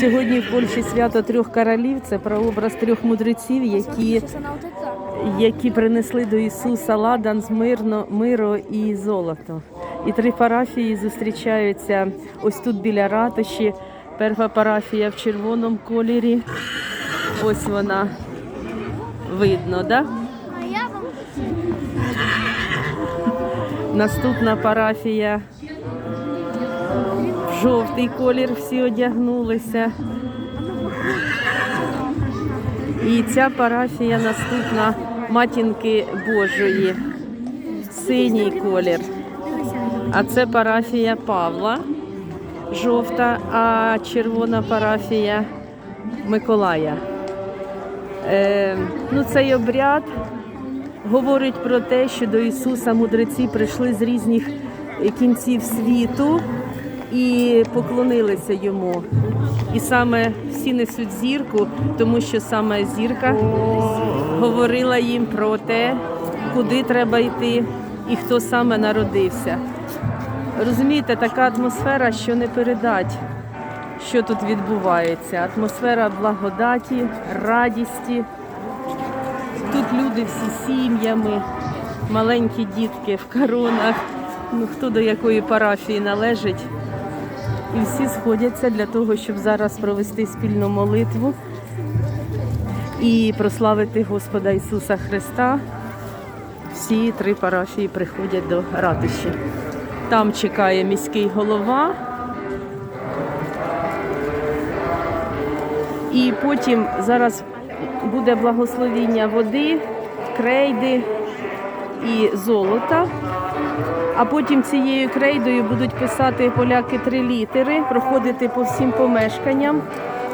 Сьогодні в Польщі свято трьох королів. Це прообраз трьох мудреців, які, які принесли до Ісуса ладан з мирно, миро і золото. І три парафії зустрічаються ось тут біля ратуші. Перша парафія в червоному кольорі. Ось вона видно, да? Наступна парафія жовтий колір всі одягнулися. І ця парафія наступна матінки Божої. Синій колір. А це парафія Павла, жовта, а червона парафія Миколая. Е, ну, цей обряд говорить про те, що до Ісуса мудреці прийшли з різних кінців світу і поклонилися йому. І саме всі несуть зірку, тому що саме зірка говорила їм про те, куди треба йти і хто саме народився. Розумієте, така атмосфера, що не передать, що тут відбувається. Атмосфера благодаті, радісті. Тут люди всі сім'ями, маленькі дітки в коронах, ну хто до якої парафії належить. І всі сходяться для того, щоб зараз провести спільну молитву і прославити Господа Ісуса Христа. Всі три парафії приходять до ратуші. Там чекає міський голова. І потім зараз буде благословіння води, крейди і золота. А потім цією крейдою будуть писати поляки три літери, проходити по всім помешканням.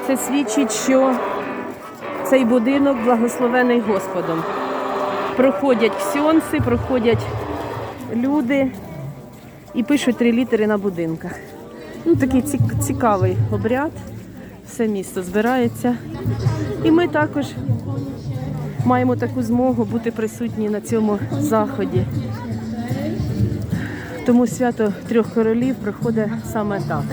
Це свідчить, що цей будинок благословений Господом. Проходять ксьонси, проходять люди і пишуть три літери на будинках. Ну, такий цікавий обряд. Все місто збирається. І ми також маємо таку змогу бути присутні на цьому заході. Тому свято трьох королів приходить саме так.